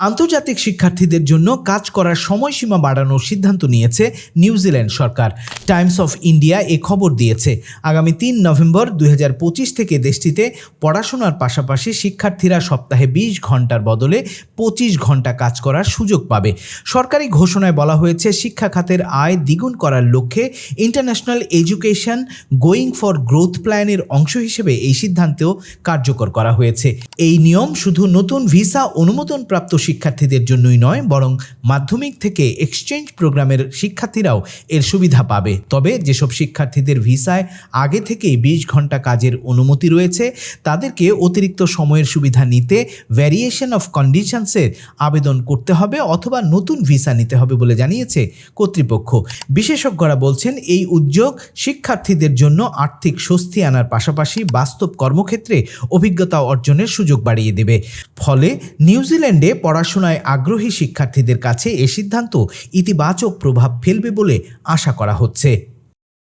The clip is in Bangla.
আন্তর্জাতিক শিক্ষার্থীদের জন্য কাজ করার সময়সীমা বাড়ানোর সিদ্ধান্ত নিয়েছে নিউজিল্যান্ড সরকার। টাইমস অফ ইন্ডিয়া এ খবর দিয়েছে, আগামী তিন নভেম্বর দুই হাজার পঁচিশ থেকে দেশটিতে পড়াশোনার পাশাপাশি শিক্ষার্থীরা সপ্তাহে বিশ ঘণ্টার বদলে পঁচিশ ঘণ্টা কাজ করার সুযোগ পাবে। সরকারি ঘোষণায় বলা হয়েছে, শিক্ষা খাতের আয় দ্বিগুণ করার লক্ষ্যে international education going for growth প্ল্যানের অংশ হিসেবে এই সিদ্ধান্তেও কার্যকর করা হয়েছে। এই নিয়ম শুধু নতুন ভিসা অনুমোদনপ্রাপ্ত শিক্ষার্থীদের জন্যই নয়, বরং মাধ্যমিক থেকে এক্সচেঞ্জ প্রোগ্রামের শিক্ষার্থীরাও এর সুবিধা পাবে। তবে যেসব শিক্ষার্থীদের ভিসায় আগে থেকেই বিশ ঘণ্টা কাজের অনুমতি রয়েছে, তাদেরকে অতিরিক্ত সময়ের সুবিধা নিতে ভ্যারিয়েশন অফ কন্ডিশনসের আবেদন করতে হবে অথবা নতুন ভিসা নিতে হবে বলে জানিয়েছে কর্তৃপক্ষ। বিশেষজ্ঞরা বলছেন, এই উদ্যোগ শিক্ষার্থীদের জন্য আর্থিক স্বস্তি আনার পাশাপাশি বাস্তব কর্মক্ষেত্রে অভিজ্ঞতা অর্জনের সুযোগ বাড়িয়ে দেবে। ফলে নিউজিল্যান্ডে পড়াশোনায় আগ্রহী শিক্ষার্থীদের কাছে এ সিদ্ধান্ত ইতিবাচক প্রভাব ফেলবে বলে আশা করা হচ্ছে।